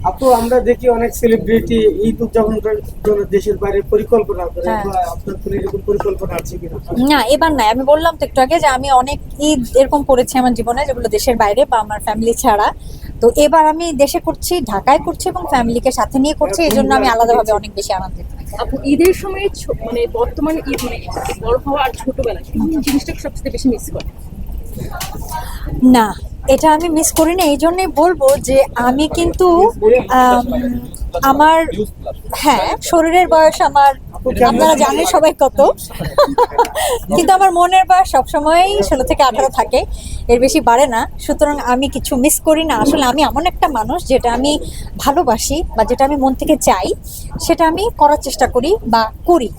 আপু আমরা দেখি অনেক সেলিব্রিটি ঈদ উদযাপন করার জন্য দেশের বাইরে পরিকল্পনা করে হ্যাঁ। আপনার কোনো এরকম পরিকল্পনা আছে কিনা? না এবার নাই। আমি বললাম তো একটু আগে যে আমি অনেক ঈদ এরকম করেছি আমার জীবনে যেগুলো দেশের বাইরে বা আমার ফ্যামিলি ছাড়া। তো এবার আমি দেশে করছি ঢাকায় করছি এবং ফ্যামিলিকে সাথে নিয়ে করছি এই জন্য আমি আলাদাভাবে অনেক বেশি আনন্দিত আপু ঈদের সময় ছো- মানে বর্তমানে ঈদ মানে বড় হওয়া আর ছোটবেলা কোন জিনিসটাকে সবচেয়ে বেশি মিস করে? না এটা আমি মিস করি না এই জন্যই বলব যে আমি কিন্তু আমার হ্যাঁ শরীরের বয়স আমার, আপনারা জানেন সবাই কত। কিন্তু আমার মনের বয়স সবসময়ই ষোলো থেকে আঠারো থাকে, এর বেশি বাড়ে না। সুতরাং আমি কিছু মিস করি না। আসলে আমি এমন একটা মানুষ যেটা আমি ভালোবাসি বা যেটা আমি মন থেকে চাই, সেটা আমি করার চেষ্টা করি বা করি।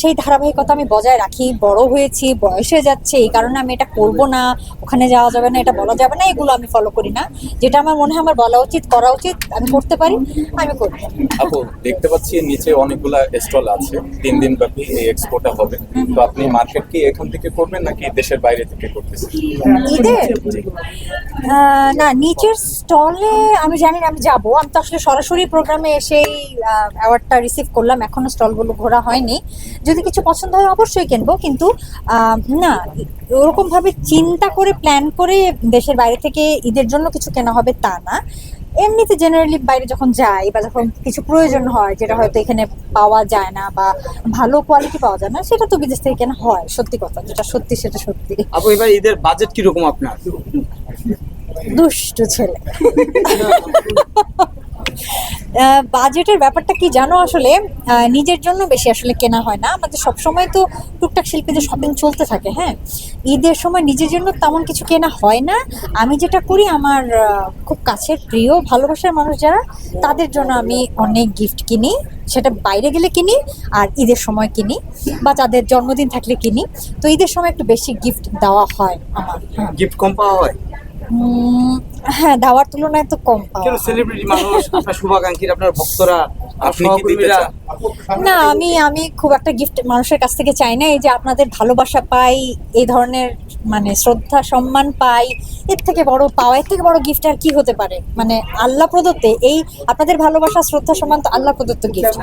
সেই ধারাবাহিকতা আমি বজায় রাখি। বড় হয়েছি বয়স যাচ্ছে এই কারণে আমি এটা করব না ওখানে যাওয়া যাবে না এটা বলা যাবে না এগুলো আমি ফলো করি না। যেটা আমার মনে হয় আমার বলা উচিত করা উচিত আমি করতে পারি আমি করব। আপু দেখতে পাচ্ছি নিচে অনেকগুলা স্টল আছে তিন দিন ব্যাপী এই এক্সপোটা হবে। তো আপনি মার্কেট কি এখান থেকে করবেন নাকি দেশের বাইরে থেকে করতেছেন? ঈদের না নিচের স্টলে আমি জানি না আমি যাব। আমি তো আসলে সরাসরি প্রোগ্রামে এসেই অ্যাওয়ার্ডটা রিসিভ করলাম। এখনও স্টলগুলো ঘোরা হয়নি। যদি কিছু পছন্দ হয় অবশ্যই কিনবো কিন্তু না ওরকম ভাবে চিন্তা করে প্ল্যান করে দেশের বাইরে থেকে ঈদের জন্য কিছু কেনা হবে তা না। এমনিতে জেনারেলি বাইরে যখন যাই বা যখন কিছু প্রয়োজন হয় যেটা হয়তো এখানে পাওয়া যায় না বা ভালো কোয়ালিটি পাওয়া যায় না সেটা তো বিদেশ থেকে কেনা হয় সত্যি কথা। যেটা সত্যি সেটা সত্যি। আপু এবার ঈদের বাজেট কীরকম আপনার? দুষ্ট ছেলে। বাজেটের ব্যাপারটা কি জানো আসলে? নিজের জন্য বেশি আসলে কেনা হয় না। আমাদের সবসময় তো টুকটাক শিল্পীদের শপিং চলতে থাকে হ্যাঁ? ঈদের সময় নিজের জন্য তেমন কিছু কেনা হয় না। আমি যেটা করি আমার খুব কাছের প্রিয় ভালোবাসার মানুষ যারা তাদের জন্য আমি অনেক গিফট কিনি। সেটা বাইরে গেলে কিনি আর ঈদের সময় কিনি বা তাদের জন্মদিন থাকলে কিনি। তো ঈদের সময় একটু বেশি গিফট দেওয়া হয় আমার হ্যাঁ। গিফট কম পাওয়া হয়? হ্যাঁ দেওয়ার তুলনায় তো কম পাওয়া কেন সেলিব্রিটি মানুষ আপনার শুভাকাঙ্ক্ষীর আপনার ভক্তরা আপনি কি দিতে চান? না আমি আমি খুব একটা গিফট মানুষের কাছ থেকে চাই না। এই যে আপনাদের ভালোবাসা পাই এই ধরনের মানে শ্রদ্ধা সম্মান পাই এর থেকে বড় পাওয়া এর থেকে বড় গিফট আর কি হতে পারে? মানে আল্লাহ প্রদত্তে এই আপনাদের ভালোবাসা শ্রদ্ধা সম্মান তো আল্লাহ প্রদত্ত গিফট